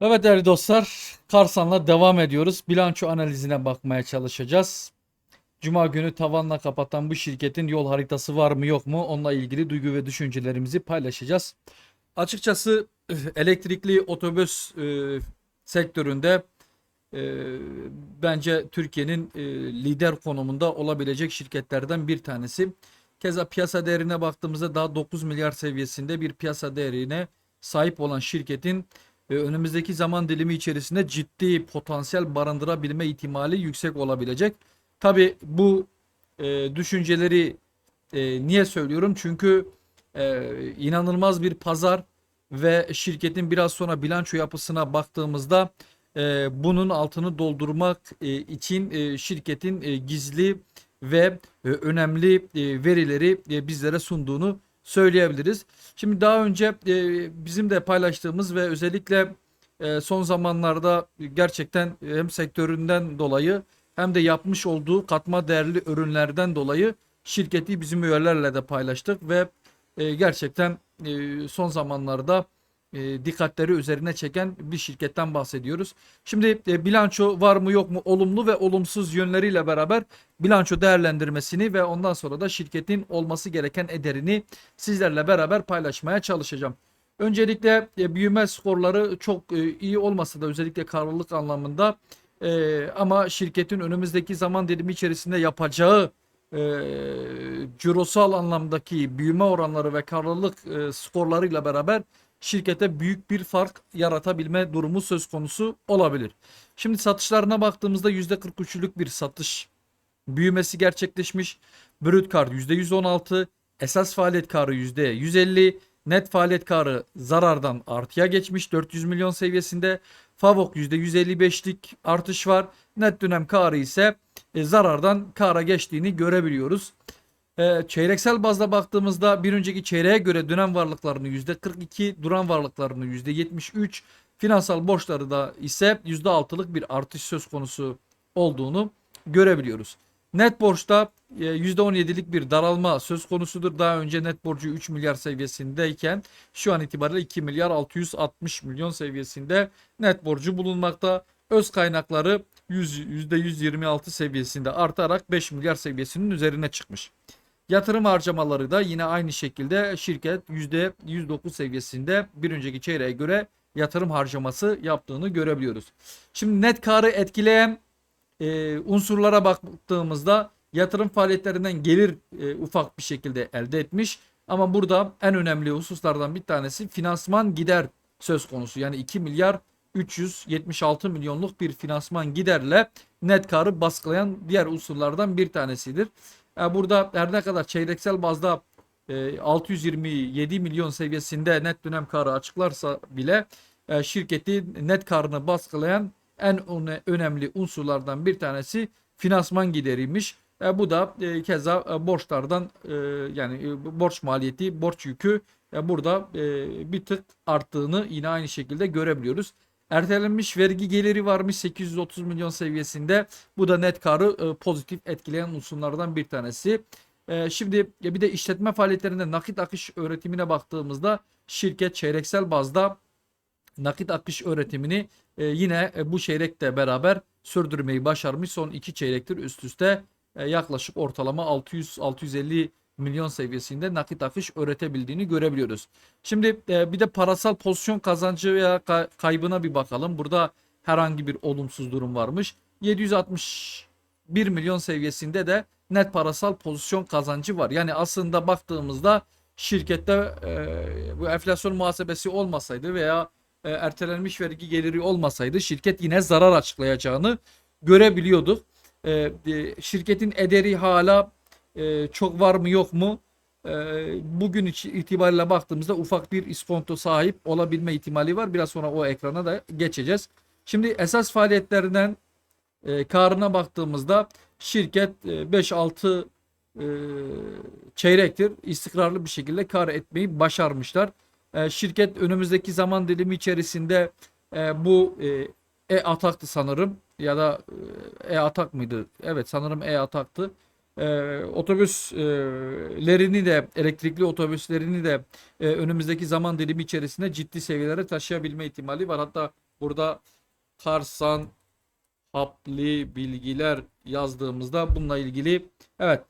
Evet değerli dostlar, Karsan'la devam ediyoruz. Bilanço analizine bakmaya çalışacağız. Cuma günü tavanla kapatan bu şirketin yol haritası var mı yok mu? Onunla ilgili duygu ve düşüncelerimizi paylaşacağız. Açıkçası elektrikli otobüs e, sektöründe e, bence Türkiye'nin e, lider konumunda olabilecek şirketlerden bir tanesi. Keza piyasa değerine baktığımızda daha 9 milyar seviyesinde bir piyasa değerine sahip olan şirketin önümüzdeki zaman dilimi içerisinde ciddi potansiyel barındırabilme ihtimali yüksek olabilecek. Tabi bu e, düşünceleri e, niye söylüyorum? Çünkü e, inanılmaz bir pazar ve şirketin biraz sonra bilanço yapısına baktığımızda e, bunun altını doldurmak e, için e, şirketin e, gizli ve e, önemli e, verileri e, bizlere sunduğunu söyleyebiliriz. Şimdi daha önce e, bizim de paylaştığımız ve özellikle e, son zamanlarda gerçekten hem sektöründen dolayı hem de yapmış olduğu katma değerli ürünlerden dolayı şirketi bizim üyelerle de paylaştık ve e, gerçekten e, son zamanlarda e, dikkatleri üzerine çeken bir şirketten bahsediyoruz. Şimdi e, bilanço var mı yok mu olumlu ve olumsuz yönleriyle beraber bilanço değerlendirmesini ve ondan sonra da şirketin olması gereken ederini sizlerle beraber paylaşmaya çalışacağım. Öncelikle e, büyüme skorları çok e, iyi olmasa da özellikle karlılık anlamında e, ama şirketin önümüzdeki zaman dilimi içerisinde yapacağı e, cirosal anlamdaki büyüme oranları ve karlılık e, skorlarıyla beraber şirkete büyük bir fark yaratabilme durumu söz konusu olabilir. Şimdi satışlarına baktığımızda %43'lük bir satış büyümesi gerçekleşmiş. Brüt kar %116, esas faaliyet karı %150, net faaliyet karı zarardan artıya geçmiş 400 milyon seviyesinde. Favok %155'lik artış var. Net dönem karı ise e, zarardan kara geçtiğini görebiliyoruz. E, çeyreksel bazda baktığımızda bir önceki çeyreğe göre dönem varlıklarını %42, duran varlıklarını %73, finansal borçları da ise %6'lık bir artış söz konusu olduğunu görebiliyoruz. Net borçta e, %17'lik bir daralma söz konusudur. Daha önce net borcu 3 milyar seviyesindeyken şu an itibariyle 2 milyar 660 milyon seviyesinde net borcu bulunmakta. Öz kaynakları 100, %126 seviyesinde artarak 5 milyar seviyesinin üzerine çıkmış. Yatırım harcamaları da yine aynı şekilde şirket %109 seviyesinde bir önceki çeyreğe göre yatırım harcaması yaptığını görebiliyoruz. Şimdi net karı etkileyen e, unsurlara baktığımızda yatırım faaliyetlerinden gelir e, ufak bir şekilde elde etmiş. Ama burada en önemli hususlardan bir tanesi finansman gider söz konusu. Yani 2 milyar 376 milyonluk bir finansman giderle net karı baskılayan diğer unsurlardan bir tanesidir. Yani burada her ne kadar çeyreksel bazda e, 627 milyon seviyesinde net dönem karı açıklarsa bile e, şirketi net karını baskılayan en önemli unsurlardan bir tanesi finansman gideriymiş. E, bu da e, keza e, borçlardan e, yani e, borç maliyeti, borç yükü e, burada e, bir tık arttığını yine aynı şekilde görebiliyoruz. Ertelenmiş vergi geliri varmış 830 milyon seviyesinde. Bu da net karı e, pozitif etkileyen unsurlardan bir tanesi. E, şimdi bir de işletme faaliyetlerinde nakit akış öğretimine baktığımızda şirket çeyreksel bazda nakit akış öğretimini e, yine bu çeyrekte beraber sürdürmeyi başarmış. Son iki çeyrektir üst üste yaklaşık ortalama 600-650 milyon seviyesinde nakit akış öğretebildiğini görebiliyoruz. Şimdi e, bir de parasal pozisyon kazancı veya ka- kaybına bir bakalım. Burada herhangi bir olumsuz durum varmış. 761 milyon seviyesinde de net parasal pozisyon kazancı var. Yani aslında baktığımızda şirkette e, bu enflasyon muhasebesi olmasaydı veya e, ertelenmiş vergi geliri olmasaydı şirket yine zarar açıklayacağını görebiliyorduk. E, e, şirketin ederi hala e, çok var mı yok mu? E, bugün itibariyle baktığımızda ufak bir iskonto sahip olabilme ihtimali var. Biraz sonra o ekrana da geçeceğiz. Şimdi esas faaliyetlerinden e, karına baktığımızda şirket e, 5-6 e, çeyrektir istikrarlı bir şekilde kar etmeyi başarmışlar. E, şirket önümüzdeki zaman dilimi içerisinde e, bu e, e-ataktı sanırım ya da e, e-atak mıydı? Evet sanırım e-ataktı. E, otobüslerini de elektrikli otobüslerini de e, önümüzdeki zaman dilimi içerisinde ciddi seviyelere taşıyabilme ihtimali var. Hatta burada Karsan Hapli bilgiler yazdığımızda bununla ilgili evet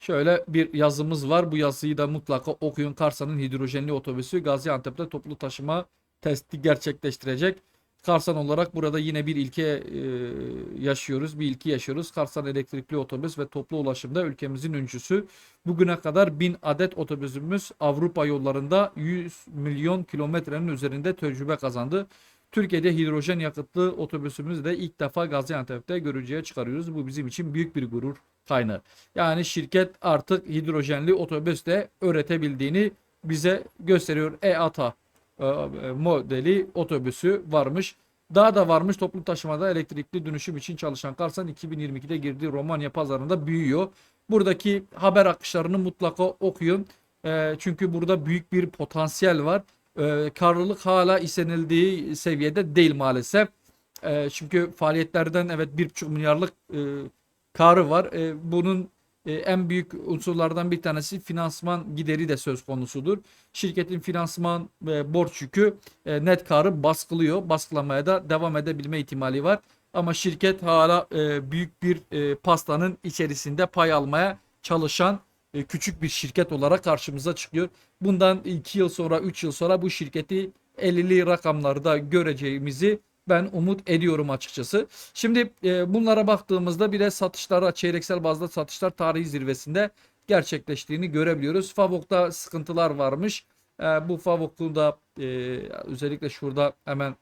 şöyle bir yazımız var. Bu yazıyı da mutlaka okuyun. Karsan'ın hidrojenli otobüsü Gaziantep'te toplu taşıma testi gerçekleştirecek. Karsan olarak burada yine bir ilke e, yaşıyoruz. Bir ilki yaşıyoruz. Karsan elektrikli otobüs ve toplu ulaşımda ülkemizin öncüsü. Bugüne kadar 1000 adet otobüsümüz Avrupa yollarında 100 milyon kilometrenin üzerinde tecrübe kazandı. Türkiye'de hidrojen yakıtlı otobüsümüzü de ilk defa Gaziantep'te görücüye çıkarıyoruz. Bu bizim için büyük bir gurur kaynağı. Yani şirket artık hidrojenli otobüs de üretebildiğini bize gösteriyor. E, modeli otobüsü varmış. Daha da varmış toplu taşımada elektrikli dönüşüm için çalışan Karsan 2022'de girdiği Romanya pazarında büyüyor. Buradaki haber akışlarını mutlaka okuyun. E, çünkü burada büyük bir potansiyel var. E, karlılık hala istenildiği seviyede değil maalesef. E, çünkü faaliyetlerden evet 1,5 milyarlık e, karı var. E, bunun e, en büyük unsurlardan bir tanesi finansman gideri de söz konusudur. Şirketin finansman ve borç yükü e, net karı baskılıyor. Baskılamaya da devam edebilme ihtimali var. Ama şirket hala e, büyük bir e, pastanın içerisinde pay almaya çalışan e, küçük bir şirket olarak karşımıza çıkıyor. Bundan 2 yıl sonra 3 yıl sonra bu şirketi 50'li rakamlarda göreceğimizi ben umut ediyorum açıkçası. Şimdi e, bunlara baktığımızda bir de satışlara çeyreksel bazda satışlar tarihi zirvesinde gerçekleştiğini görebiliyoruz. Favok'ta sıkıntılar varmış. E, bu Favok'u da e, özellikle şurada hemen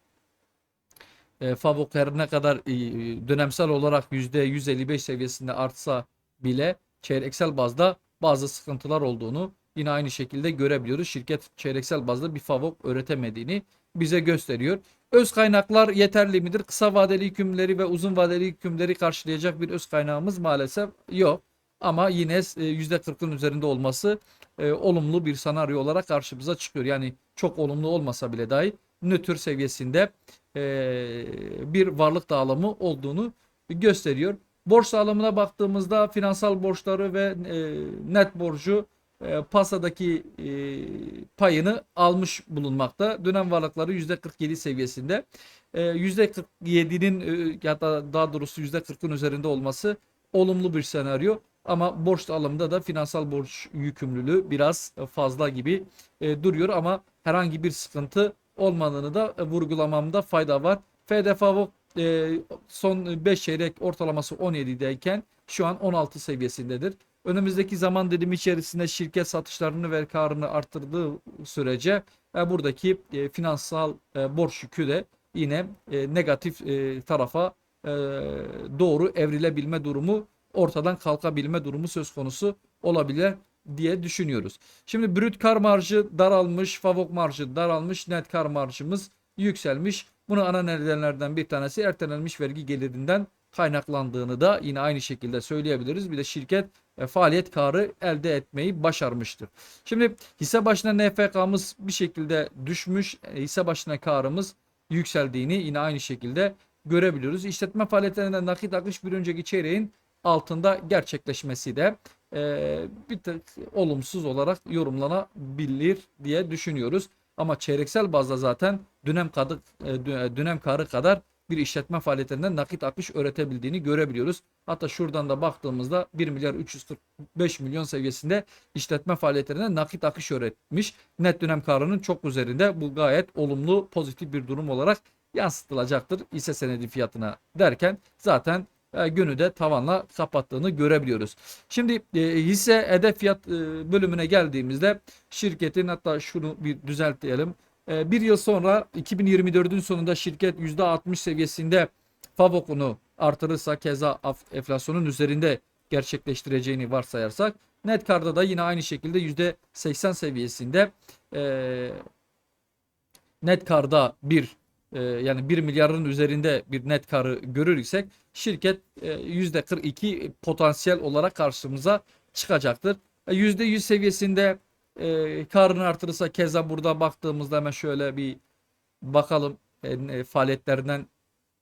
e, Favok her ne kadar e, dönemsel olarak %155 seviyesinde artsa bile çeyreksel bazda bazı sıkıntılar olduğunu yine aynı şekilde görebiliyoruz. Şirket çeyreksel bazda bir Favok üretemediğini bize gösteriyor. Öz kaynaklar yeterli midir? Kısa vadeli yükümleri ve uzun vadeli yükümleri karşılayacak bir öz kaynağımız maalesef yok. Ama yine %40'ın üzerinde olması e, olumlu bir senaryo olarak karşımıza çıkıyor. Yani çok olumlu olmasa bile dahi nötr seviyesinde e, bir varlık dağılımı olduğunu gösteriyor. Borç dağılımına baktığımızda finansal borçları ve e, net borcu e, pasadaki e, payını almış bulunmakta. Dönem varlıkları %47 seviyesinde. E, %47'nin e, ya da daha doğrusu %40'ın üzerinde olması olumlu bir senaryo. Ama borç alımında da finansal borç yükümlülüğü biraz fazla gibi e, duruyor ama herhangi bir sıkıntı olmadığını da e, vurgulamamda fayda var. FDFAVO e, son 5 çeyrek ortalaması 17'deyken şu an 16 seviyesindedir. Önümüzdeki zaman dilimi içerisinde şirket satışlarını ve karını arttırdığı sürece e, buradaki e, finansal e, borç yükü de yine e, negatif e, tarafa e, doğru evrilebilme durumu ortadan kalkabilme durumu söz konusu olabilir diye düşünüyoruz. Şimdi brüt kar marjı daralmış, favok marjı daralmış, net kar marjımız yükselmiş. Bunu ana nedenlerden bir tanesi ertelenmiş vergi gelirinden kaynaklandığını da yine aynı şekilde söyleyebiliriz. Bir de şirket e, faaliyet karı elde etmeyi başarmıştır. Şimdi hisse başına NFK'mız bir şekilde düşmüş. E, hisse başına karımız yükseldiğini yine aynı şekilde görebiliyoruz. İşletme faaliyetlerinde nakit akış bir önceki çeyreğin altında gerçekleşmesi de e, bir tık olumsuz olarak yorumlanabilir diye düşünüyoruz. Ama çeyreksel bazda zaten dönem kadı, e, dönem karı kadar bir işletme faaliyetlerinden nakit akış öğretebildiğini görebiliyoruz. Hatta şuradan da baktığımızda 1 milyar 345 milyon seviyesinde işletme faaliyetlerine nakit akış öğretmiş. Net dönem karının çok üzerinde bu gayet olumlu pozitif bir durum olarak yansıtılacaktır hisse senedi fiyatına derken zaten e, günü de tavanla kapattığını görebiliyoruz. Şimdi e, hisse hedef fiyat e, bölümüne geldiğimizde şirketin hatta şunu bir düzeltelim. E, bir yıl sonra 2024'ün sonunda şirket %60 seviyesinde FAVOK'unu artırırsa keza enflasyonun üzerinde gerçekleştireceğini varsayarsak net karda da yine aynı şekilde %80 seviyesinde e, net karda bir e, yani 1 milyarın üzerinde bir net karı görür isek şirket e, %42 potansiyel olarak karşımıza çıkacaktır. E, %100 seviyesinde e, karını artırırsa keza burada baktığımızda hemen şöyle bir bakalım e, e, faaliyetlerinden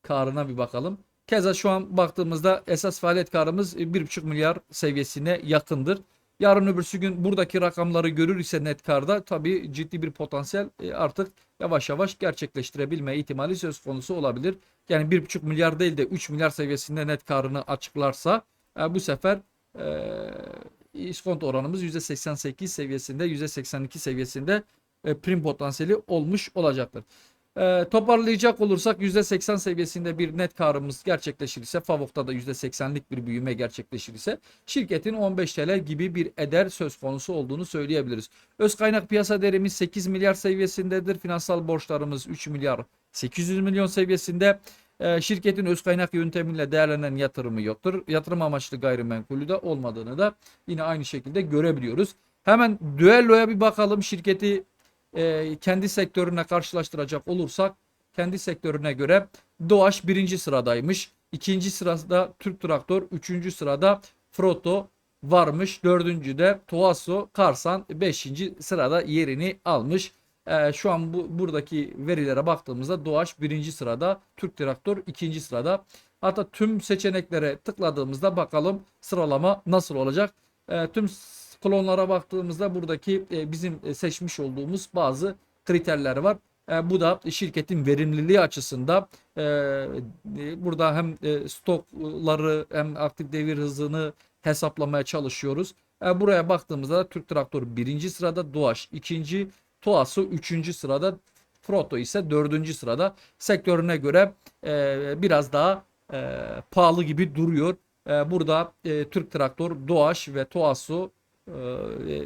karına bir bakalım. Keza şu an baktığımızda esas faaliyet karımız 1,5 milyar seviyesine yakındır. Yarın öbürsü gün buradaki rakamları görür ise Netkar'da tabii ciddi bir potansiyel e, artık yavaş yavaş gerçekleştirebilme ihtimali söz konusu olabilir. Yani 1,5 milyar değil de 3 milyar seviyesinde net karını açıklarsa e, bu sefer e, iskonto oranımız %88 seviyesinde %82 seviyesinde e, prim potansiyeli olmuş olacaktır. E, toparlayacak olursak %80 seviyesinde bir net karımız gerçekleşirse Favok'ta da %80'lik bir büyüme gerçekleşirse şirketin 15 TL gibi bir eder söz konusu olduğunu söyleyebiliriz. Öz kaynak piyasa değerimiz 8 milyar seviyesindedir. Finansal borçlarımız 3 milyar 800 milyon seviyesinde. Ee, şirketin öz kaynak yöntemiyle değerlenen yatırımı yoktur. Yatırım amaçlı gayrimenkulü de olmadığını da yine aynı şekilde görebiliyoruz. Hemen düelloya bir bakalım. Şirketi e, kendi sektörüne karşılaştıracak olursak kendi sektörüne göre Doğaç birinci sıradaymış. İkinci sırada Türk Traktör, üçüncü sırada Froto varmış. Dördüncü de Tuaso Karsan beşinci sırada yerini almış. Ee, şu an bu buradaki verilere baktığımızda Doğaç birinci sırada, Türk Traktör ikinci sırada. Hatta tüm seçeneklere tıkladığımızda bakalım sıralama nasıl olacak. Ee, tüm klonlara baktığımızda buradaki e, bizim e, seçmiş olduğumuz bazı kriterler var. E, bu da şirketin verimliliği açısından e, e, burada hem e, stokları hem aktif devir hızını hesaplamaya çalışıyoruz. E, buraya baktığımızda da Türk Traktör birinci sırada, Doğaç ikinci, Tuasu 3. sırada, Proto ise 4. sırada. Sektörüne göre e, biraz daha e, pahalı gibi duruyor. E, burada e, Türk Traktör, Doğaç ve Tuasu e, e,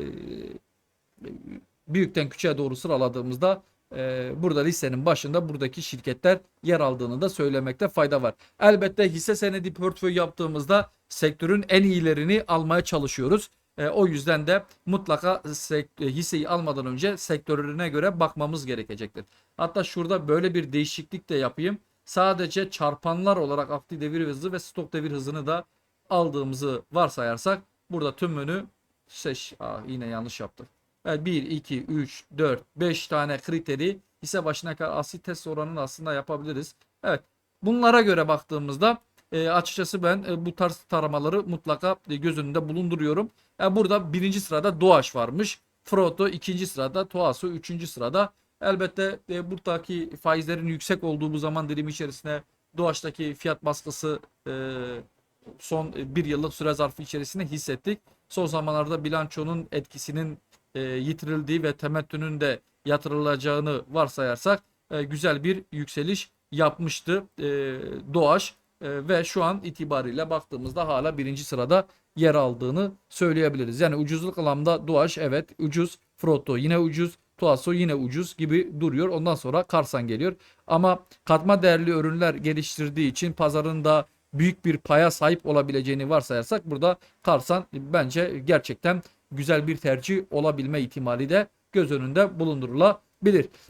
büyükten küçüğe doğru sıraladığımızda e, burada listenin başında buradaki şirketler yer aldığını da söylemekte fayda var. Elbette hisse senedi portföy yaptığımızda sektörün en iyilerini almaya çalışıyoruz. E, o yüzden de mutlaka e, hisseyi almadan önce sektörüne göre bakmamız gerekecektir. Hatta şurada böyle bir değişiklik de yapayım. Sadece çarpanlar olarak aktif devir hızı ve stok devir hızını da aldığımızı varsayarsak burada tümünü seç. Aa, yine yanlış yaptım. Evet, 1, 2, 3, 4, 5 tane kriteri hisse başına kadar asit test oranını aslında yapabiliriz. Evet. Bunlara göre baktığımızda e, açıkçası ben e, bu tarz taramaları mutlaka e, göz önünde bulunduruyorum. E, burada birinci sırada Doğaç varmış. Froto ikinci sırada, Toaso üçüncü sırada. Elbette e, buradaki faizlerin yüksek olduğu bu zaman dilimi içerisinde Doğaç'taki fiyat baskısı e, son e, bir yıllık süre zarfı içerisinde hissettik. Son zamanlarda bilançonun etkisinin e, yitirildiği ve temettünün de yatırılacağını varsayarsak e, güzel bir yükseliş yapmıştı e, Doğaç ve şu an itibariyle baktığımızda hala birinci sırada yer aldığını söyleyebiliriz. Yani ucuzluk anlamda Doğaç evet ucuz, Frotto yine ucuz, Tuaso yine ucuz gibi duruyor. Ondan sonra Karsan geliyor. Ama katma değerli ürünler geliştirdiği için pazarında büyük bir paya sahip olabileceğini varsayarsak burada Karsan bence gerçekten güzel bir tercih olabilme ihtimali de göz önünde bulundurulabilir.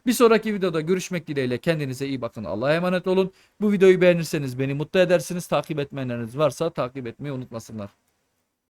Bir sonraki videoda görüşmek dileğiyle kendinize iyi bakın. Allah'a emanet olun. Bu videoyu beğenirseniz beni mutlu edersiniz. Takip etmeyenleriniz varsa takip etmeyi unutmasınlar.